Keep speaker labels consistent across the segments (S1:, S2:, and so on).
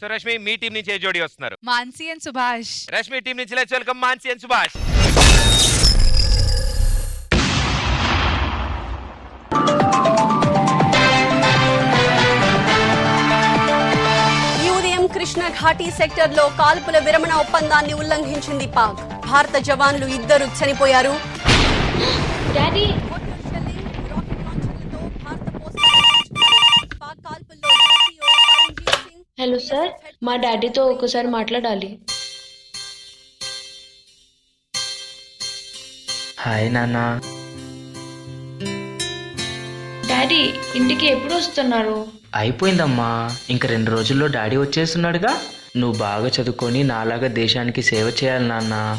S1: So Rashmi మీ team నుంచి ఏ జోడి వస్తున్నారు?
S2: మాన్సీ అండ్ సుభాష్.
S1: రష్మి టీం నుంచి let's welcome Mansi and Subhash.
S3: ఈ ఉదయం కృష్ణ ఘాటీ సెక్టర్లో కాల్పుల విరమణ ఒప్పందాన్ని ఉల్లంఘించింది పాక్. భారత జవాన్లు ఇద్దరు చనిపోయారు.
S4: డాడీ హలో సార్ మా డాడీతో ఒకసారి మాట్లాడాలి.
S5: హాయ్ నాన్న.
S4: డాడీ ఇంటికి ఎప్పుడు వస్తున్నారు?
S5: అయిపోయిందమ్మా. ఇంక రెండు రోజుల్లో డాడీ వచ్చేస్తున్నాడుగా. నువ్వు బాగా చదువుకొని నాలాగా దేశానికి సేవ చేయాలి నాన్న.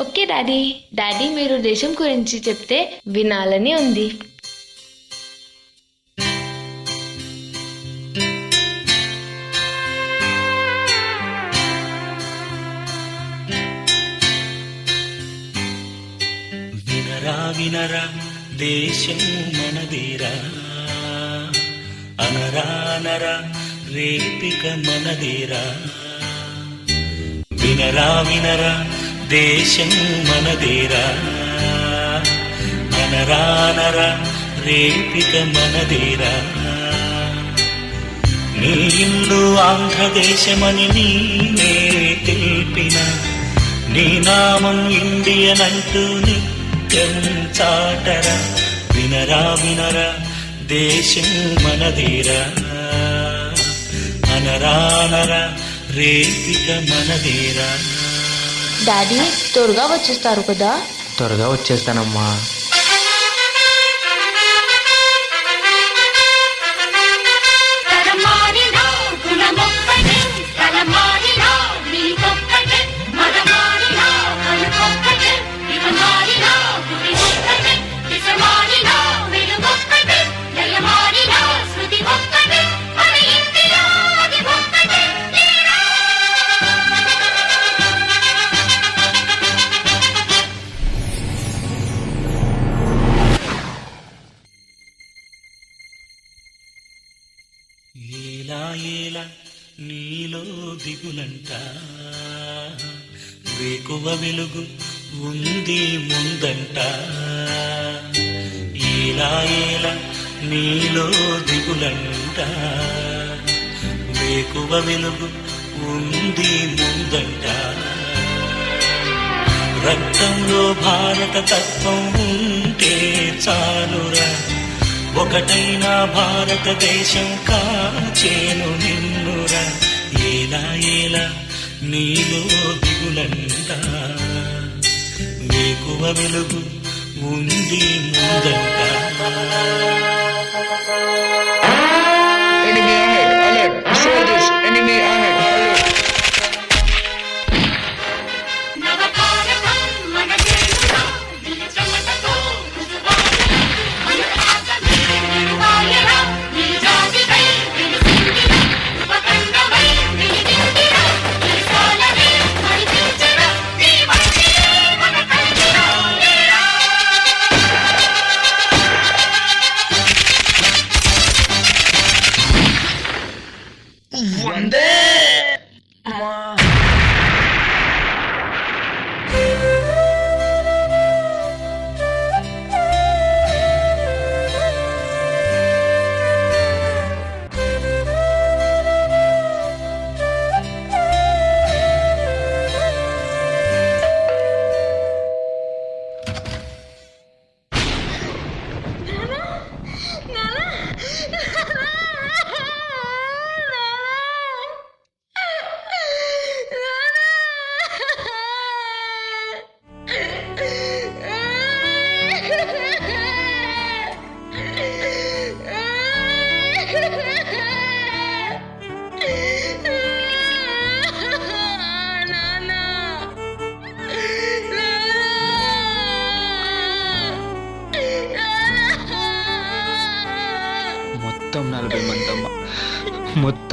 S4: Okay daddy. డాడీ మీరు దేశం గురించి చెప్తే వినాలని ఉంది.
S6: వినరా వినరా దేశం మనదేరా. అనరానరా రేపిక మనదేరా. వినరా వినరా దేశం మనదేరా. అనరానరా రేపిక మనదేరా. నీ ఇల్లు ఆంధ్రదేశమని నీనే తెలిపిన నీ నామం ఇండియన్ అంటూ నిత్యం చాటరా వినరా వినరా దేశం మనదేరా. అనరా అనరా రేపిక మనదేరా.
S4: డాడీ త్వరగా వచ్చేస్తారు కదా?
S5: త్వరగా వచ్చేస్తానమ్మా.
S6: వెలుగునంట వేకువ వెలుగు ఉంది ముందంట. ఏలా ఏలా నీలో దిగులంట. వేకువ వెలుగు ఉంది ముందంట. రక్తంలో భారత తత్వం ఉంటే చాలురా. ఒకటైన భారతదేశం కాచేను నిన్నురా. ఏలా ఏలా నీలో దిగులంట వేకువ వెలుగు ఉంది ముందంట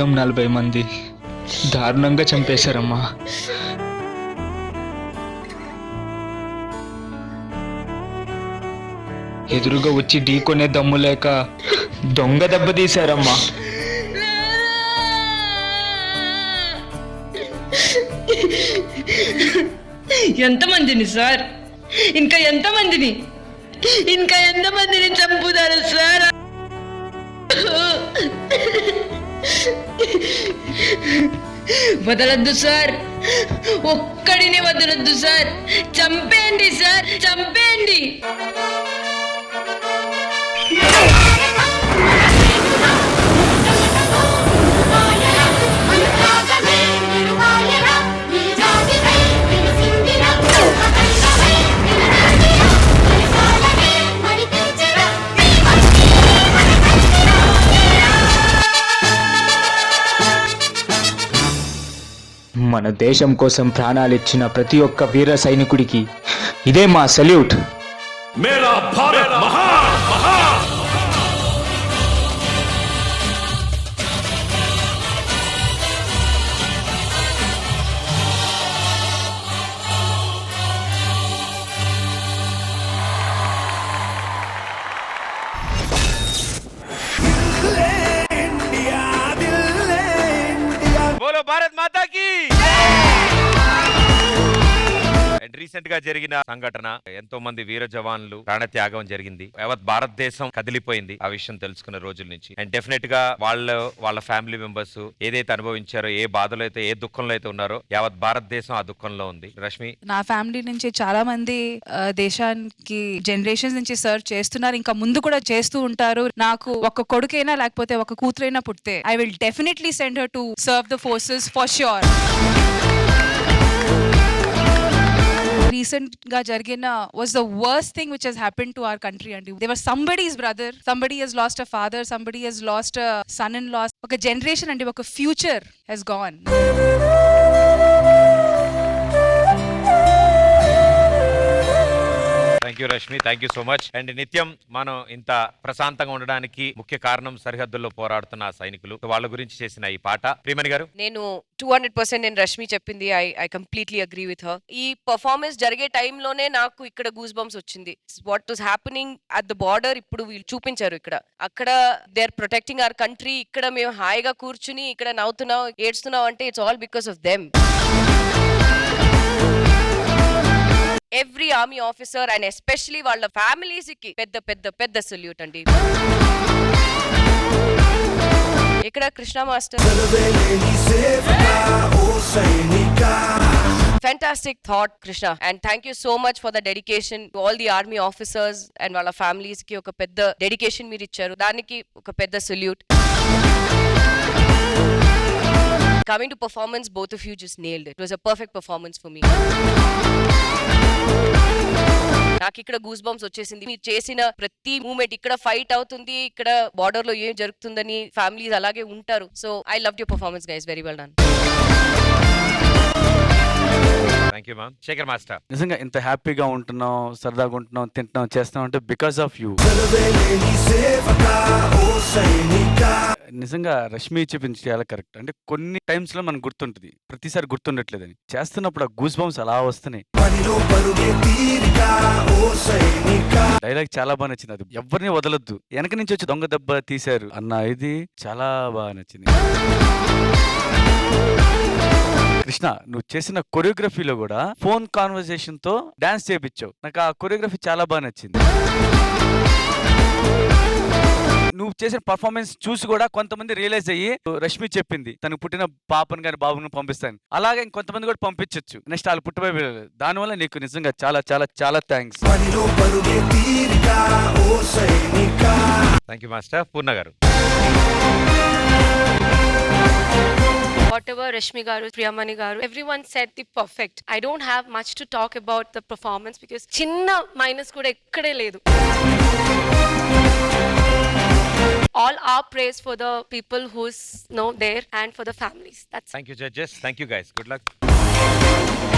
S7: మొత్తం నలభై మంది. దారుణంగా చంపేశారమ్మా. ఎదురుగా వచ్చి ఢీకొనే దమ్ము లేక దొంగ దెబ్బ తీశారమ్మా.
S2: ఎంతమందిని సార్? ఇంకా ఎంతమందిని? ఇంకా ఎంతమందిని చంపుతారు సార్ వదలొద్దు సార్. ఒక్కడిని వదలొద్దు సార్. చంపేయండి సార్. చంపేయండి.
S8: మన దేశం కోసం ప్రాణాలిచ్చిన ప్రతి ఒక్క వీర సైనికుడికి ఇదే మా సల్యూట్.
S6: మేరా భారత్ మహా మహా.
S1: బోలో భారత్ మాతాకి రీసెంట్గా జరిగిన సంఘటన ఎంతో మంది వీర జవాన్లు ప్రాణత్యాగం జరిగింది. యావత్ భారతదేశం కదిలిపోయింది ఆ విషయం తెలుసుకున్న రోజుల నుంచి. అండ్ డెఫినెట్గా వాళ్ళ వాళ్ళ ఫ్యామిలీ మెంబర్స్ ఏదైతే అనుభవించారో ఏ బాధలో అయితే ఏ దుఃఖంలో అయితే ఉన్నారో యావత్ భారతదేశం ఆ దుఃఖంలో ఉంది. రష్మి?
S9: నా ఫ్యామిలీ నుంచి చాలా మంది దేశానికి జనరేషన్స్ నుంచి సర్వ్ చేస్తున్నారు. ఇంకా ముందు కూడా చేస్తూ ఉంటారు. నాకు ఒక కొడుకైనా లేకపోతే ఒక కూతురైనా పుడితే I will definitely send her to serve the forces for sure రీసెంట్గా జరిగిన was the worst thing which has happen to our country అండి there are somebody's brother somebody has lost a father somebody has lost a son in lost ఒక generation అండి ఒక future has gone
S1: thank you Rashmi thank you so much and నిత్యం మనం ఇంత ప్రశాంతంగా ఉండడానికి ముఖ్య కారణం సరిహద్దుల్లో పోరాడుతున్న సైనికులు. వాళ్ళ గురించి చేసిన ఈ పాట. ప్రియమణి గారు?
S10: నేను టూ హండ్రెడ్ పర్సెంట్ నేను రష్మి చెప్పింది. I I completely agree with her ఈ పర్ఫార్మెన్స్ జరిగే టైంలోనే నాకు ఇక్కడ గూస్ బంప్స్ వచ్చింది. What was happening at the border ఇప్పుడు వీళ్ళు చూపించారు ఇక్కడ. అక్కడ they are protecting our country ఇక్కడ మేము హాయిగా కూర్చుని ఇక్కడ నవ్వుతున్నాం ఏడ్స్తున్నాం అంటే it's all because of them every army officer and especially వాళ్ళ ఫ్యామిలీస్కి పెద్ద పెద్ద పెద్ద సొల్యూట్ అండి. ఇక్కడ Krishna master? Fantastic thought Krishna. And thank you so much for the dedication to all the army officers and వాళ్ళ ఫ్యామిలీస్కి ఒక పెద్ద డెడికేషన్ మీరు ఇచ్చారు. దానికి ఒక పెద్ద salute coming to performance both of you just nailed it was a perfect performance for me నాకు ఇక్కడ గూస్ బంప్స్ వచ్చేసింది. మీరు చేసిన ప్రతి మూమెంట్ ఇక్కడ ఫైట్ అవుతుంది. ఇక్కడ బార్డర్లో ఏం జరుగుతుందని ఫ్యామిలీస్ అలాగే ఉంటారు. So I love your performance guys very well done
S1: thank you ma'am Shekhar master
S11: నిజంగా ఇంత హ్యాపీగా ఉంటున్నాం సరదాగా ఉంటున్నాం తింటున్నాం చేస్తున్నాం అంటే బికాస్ ఆఫ్ యూ నిజంగా రష్మి చెప్పింది చాలా కరెక్ట్. అంటే కొన్ని టైమ్స్లో మనకు గుర్తుంటుంది. ప్రతిసారి గుర్తుండట్లేదని. చేస్తున్నప్పుడు ఆ గూస్ బంప్స్ అలా వస్తున్నాయి. డైలాగ్ చాలా బాగా నచ్చింది అది. ఎవరిని వదలొద్దు. వెనక నుంచి వచ్చి దొంగ దెబ్బ తీశారు. అన్న ఇది చాలా బాగా నచ్చింది. కృష్ణ నువ్వు చేసిన కొరియోగ్రఫీలో కూడా ఫోన్ కాన్వర్సేషన్తో డాన్స్ చేపించావు. నాకు ఆ కొరియోగ్రఫీ చాలా బాగా నచ్చింది. నువ్వు చేసిన పర్ఫార్మెన్స్ చూసి కూడా కొంతమంది రియలైజ్ అయ్యి రష్మి చెప్పింది తనకు పుట్టిన పాపను కానీ బాబును పంపిస్తాను అలాగే ఇంకొంతమంది కూడా పంపించవచ్చు నెక్స్ట్ వాళ్ళు పుట్టబోయే దానివల్ల నీకు నిజంగా చాలా చాలా చాలా thanks
S1: thank you master Purna garu.
S4: Whatever Rashmi Garu, Priyamani Garu, everyone said the perfect. I don't have much to talk about the performance because చిన్న మైనస్ కూడా ఎక్కడే లేదు. all our praise for the people who's you know there and for the families. That's.
S1: Thank you, judges. Thank you, guys. Good luck.